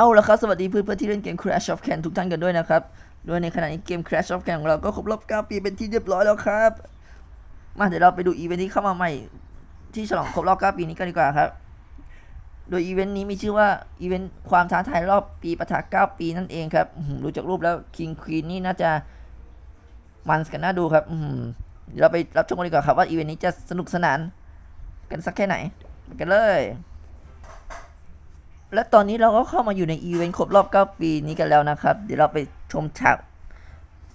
เอาละครับ สวัสดีเพื่อนๆที่เล่นเกม Crash of Can ทุกท่านกันด้วยนะครับ ด้วยในขณะนี้เกม Crash of Can ของเราก็ครบรอบ 9 ปีเป็นที่เรียบร้อยแล้วครับ มาเดี๋ยวเราไปดูอีเวนต์ที่เข้ามาใหม่ ที่ฉลองครบรอบ 9 ปีนี้กันดีกว่าครับ โดยอีเวนต์นี้มีชื่อว่าอีเวนต์ความท้าทายรอบปีปะทะ9ปีนั่นเองครับดูจากรูปแล้ว King Queen นี่น่าจะมันกันน่าดูครับเดี๋ยวเราไปรับชมกันดีกว่าครับว่าอีเวนต์นี้จะสนุกสนานกันสักแค่ไหนไปกันเลย และตอนนี้เราก็เข้ามาอยู่ในอีเวนต์ครบรอบ 9 ปีนี้กันแล้วนะครับ เดี๋ยวเราไปชมฉาก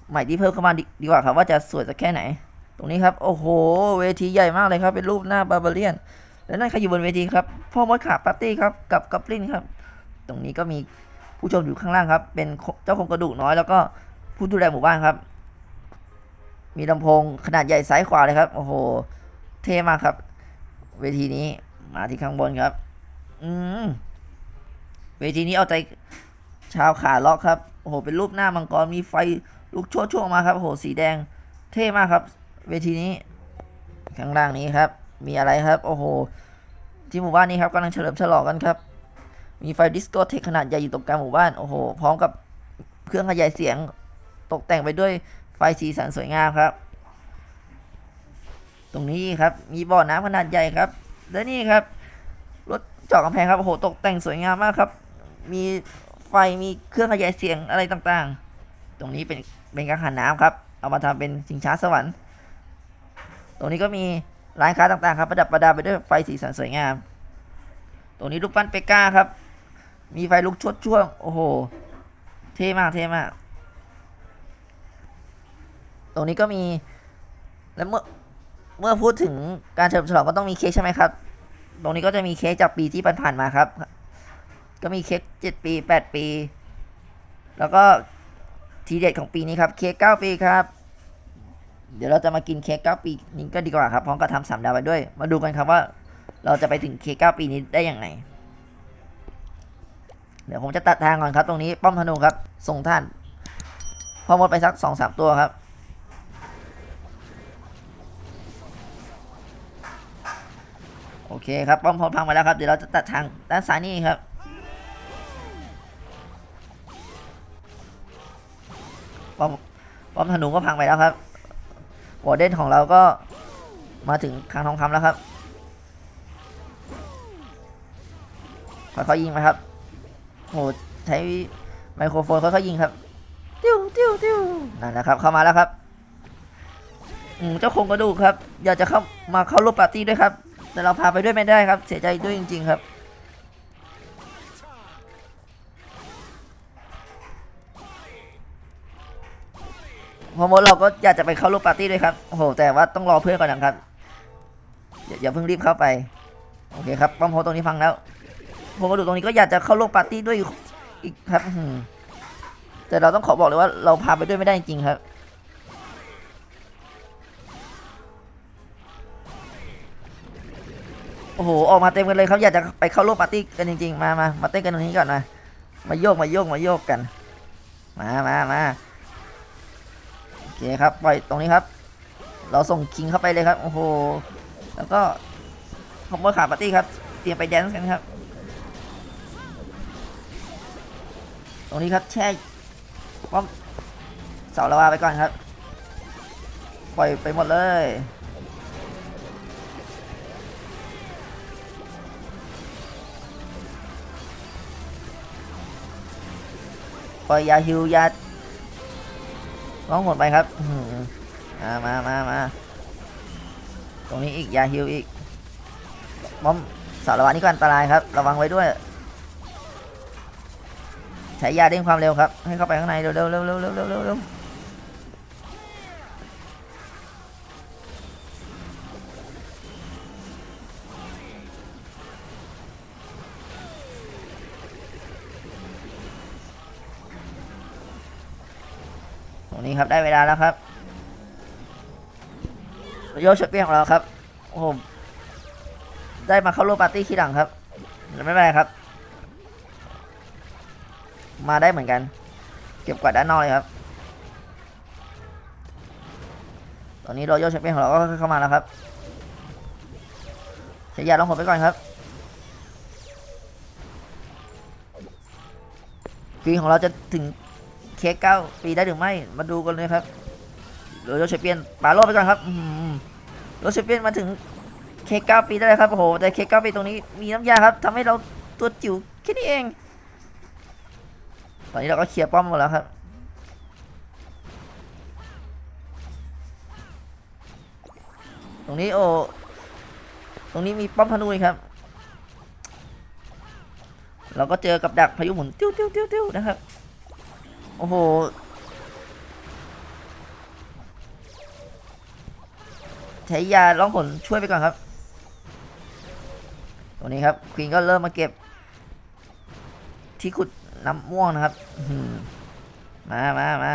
ใหม่ที่เพิ่มเข้ามาดีดีกว่าครับว่าจะสวยสักแค่ไหน ตรงนี้ครับ โอ้โห เวทีใหญ่มากเลยครับ เป็นรูปหน้าบาบาเลียน และนั่นใครอยู่บนเวทีครับพ่อมดขาปาร์ตี้ครับกับกัปลินครับ ตรงนี้ก็มีผู้ชมอยู่ข้างล่างครับ เป็นเจ้าโครงกระดูกน้อยแล้วก็ผู้ดูแลหมู่บ้านครับ มีลำโพงขนาดใหญ่ซ้ายขวาเลยครับ โอ้โห เท่มากครับ เวทีนี้มาที่ข้างบนครับ อืม เวทีนี้เอาใจชาวขาล็อกครับโอ้โหเป็นรูปหน้ามังกรมีไฟลุกโชดช่วงมาครับโอ้โหสีแดงเท่มากครับ เวทีนี้ข้างล่างนี้ครับ มีอะไรครับ โอ้โห ที่หมู่บ้านนี้ครับกำลังเฉลิมฉลองกันครับ มีไฟดิสโกเทคขนาดใหญ่อยู่ตรงกลางหมู่บ้านโอ้โหพร้อมกับเครื่องขยายเสียงตกแต่งไปด้วยไฟสีสันสวยงามครับ ตรงนี้ครับมีบ่อน้ำขนาดใหญ่ครับ และนี่ครับรถเจาะกำแพงครับโอ้โหตกแต่งสวยงามมากครับ มีไฟมีเครื่องขยายเสียงอะไรต่างๆ ตรงนี้เป็นเป็นกังหันน้ำครับ เอามาทำเป็นชิงช้าสวรรค์ ตรงนี้ก็มีร้านค้าต่างๆครับประดับประดาไปด้วยไฟสีสันสวยงาม ตรงนี้ลูกปั้นเปก้าครับ มีไฟลุกชดช่วง โอ้โห เท่มากเท่มาก ตรงนี้ก็มี และเมื่อเมื่อพูดถึงการเฉลิมฉลองก็ต้องมีเค้กใช่ไหมครับ ตรงนี้ก็จะมีเค้กจากปีที่ผ่านๆมาครับ ก็มีเค้กเจ็ดปีแปดปี แล้วก็ทีเด็ดของปีนี้ครับเค้กเก้าปีครับ เดี๋ยวเราจะมากินเค้กเก้าปีนี้ก็ดีกว่าครับพร้อมกับทำสามดาวไปด้วย มาดูกันครับว่า เราจะไปถึงเค้กเก้าปีนี้ได้อย่างไรเดี๋ยวผมจะตัดทางก่อนครับ ตรงนี้ป้อมธนูครับ ส่งท่าน พอหมดไปสักสองสามตัวครับ โอเคครับ ป้อมพลพังไปแล้วครับ เดี๋ยวเราจะตัดทางด้านซ้ายนี่ครับ ป้อมธนูก็พังไปแล้วครับวอร์เดนของเราก็มาถึงคลังทองคำแล้วครับค่อยๆยิงไปครับโหใช้ไมโครโฟนค่อยๆยิงครับติ้วติ้วติ้วนั่นนะครับ เข้ามาแล้วครับอืมเจ้าโครงกระดูกครับ อยากจะเข้ามาเข้าร่วมปาร์ตี้ด้วยครับ แต่เราพาไปด้วยไม่ได้ครับ เสียใจด้วยจริง ๆ ครับ พอมดเราก็อยากจะไปเข้าร่วมปาร์ตี้ด้วยครับโอ้โหแต่ว่าต้องรอเพื่อนก่อนนะครับอย่าอย่าเพิ่งรีบเข้าไปโอเคครับป้อมโพตรงนี้พังแล้วผมก็ดูตรงนี้ก็อยากจะเข้าร่วมปาร์ตี้ด้วยอีกครับแต่เราต้องขอบอกเลยว่าเราพาไปด้วยไม่ได้จริงๆครับโอ้โหออกมาเต็มกันเลยครับอยากจะไปเข้าร่วมปาร์ตี้กันจริงๆมามามาเต้นกันตรงนี้ก่อนมามาโยกมาโยกมาโยกกัน มามามา เคครับปล่อยตรงนี้ครับ เราส่งคิงเข้าไปเลยครับโอ้โหแล้วก็ขโมยขาปาร์ตี้ครับเตรียมไปแดนซ์กันครับ ตรงนี้ครับแช่ป้อมเสาละวาไปก่อนครับ ปล่อยไปหมดเลยปล่อยยาฮิวยา ร้องหมดไปครับมามามามาตรงนี้อีกยาฮิวอีกบอมสารวัตรนี่ก็อันตรายครับ ระวังไว้ด้วยใช้ยาเด้งความเร็วครับ ให้เข้าไปข้างในเร็วเร็วเร็วเร็วเร็วเร็ว นี้ครับได้เวลาแล้วครับโยชดเปี้ยของเราครับโอ้โหได้มาเข้าร่วมปาร์ตี้ขี้หลังครับไม่เป็นไรครับ มาได้เหมือนกัน เก็บกวาดด้านนอกเลยครับ ตอนนี้รอยัลแชมเปี้ยนของเราก็เข้ามาแล้วครับใช้ยาลองหดไปก่อนครับปีของเราจะถึง ค้กเก้าปีได้หรือไม่ มาดูกันเลยครับโรโชเปียนปาโลไปก่อนครับโรโชเปียนมาถึงเค้กเก้าปีได้เลยครับโอ้โหแต่เค้กเก้าปีตรงนี้มีน้ำยาครับทำให้เราตัวจิ๋วแค่นี้เอง ตอนนี้เราก็เคลียร์ป้อมหมดแล้วครับตรงนี้โอ้ตรงนี้มีป้อมพนุยครับ เราก็เจอกับดักพายุหมุนติ้วติ้วติ้วติ้วนะครับ โอ้โห ใช้ยาล่องผลช่วยไปก่อนครับ ตรงนี้ครับควีนก็เริ่มมาเก็บ ที่ขุดน้ำม่วงนะครับมามามา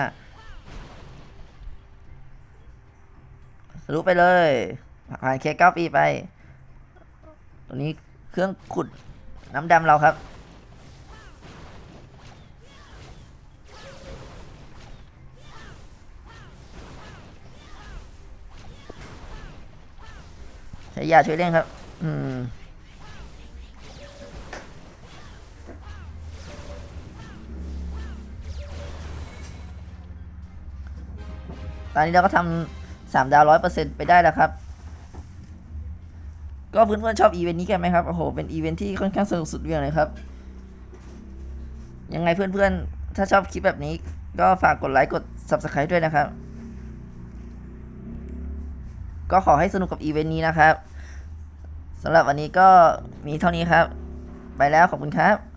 ทะลุไปเลยผ่านเคเก้าปีไป ตัวนี้เครื่องขุดน้ำดำเราครับ ช้ยาช่วยเร่งครับ อืมตอนนี้เราก็ทำสามดาวร้อยเปอร์เซ็นต์ไปได้แล้วครับ ก็เพื่อนๆชอบอีเวนต์นี้กันไหมครับ โอ้โห เป็นอีเวนต์ที่ค่อนข้างสนุกสุดเวี่ยงเลยครับ ยังไงเพื่อนๆ ถ้าชอบคลิปแบบนี้ ก็ฝากกดไลค์กด subscribe ด้วยนะครับ ก็ขอให้สนุกกับอีเวนต์นี้นะครับสำหรับวันนี้ก็มีเท่านี้ครับ ไปแล้วขอบคุณครับ